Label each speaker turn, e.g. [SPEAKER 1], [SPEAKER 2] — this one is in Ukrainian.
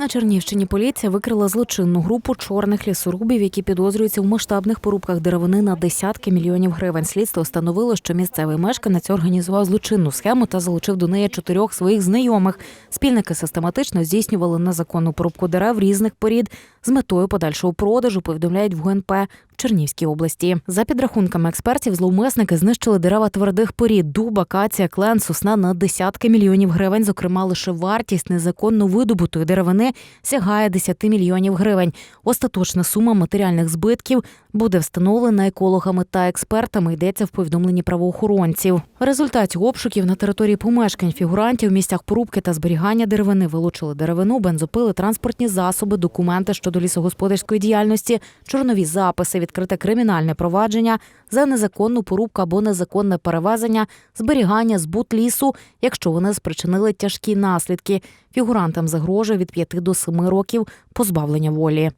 [SPEAKER 1] На Чернівщині поліція викрила злочинну групу чорних лісорубів, які підозрюються в масштабних порубках деревини на десятки мільйонів гривень. Слідство встановило, що місцевий мешканець організував злочинну схему та залучив до неї чотирьох своїх знайомих. Спільники систематично здійснювали незаконну порубку дерев різних порід з метою подальшого продажу. Повідомляють в ГУНП в Чернівській області. За підрахунками експертів, зловмисники знищили дерева твердих порід дуба, кація, клен, сосна на десятки мільйонів гривень. Зокрема, лише вартість незаконно видобутої деревини сягає 10 мільйонів гривень. Остаточна сума матеріальних збитків буде встановлена екологами та експертами. Йдеться в повідомленні правоохоронців. В результаті обшуків на території помешкань фігурантів в місцях порубки та зберігання деревини вилучили деревину, бензопили, транспортні засоби, документи щодо лісогосподарської діяльності, чорнові записи, відкрите кримінальне провадження за незаконну порубку або незаконне перевезення, зберігання, збут лісу, якщо вони спричинили тяжкі наслідки. Фігурантам загрожує від 5 до 7 років позбавлення волі.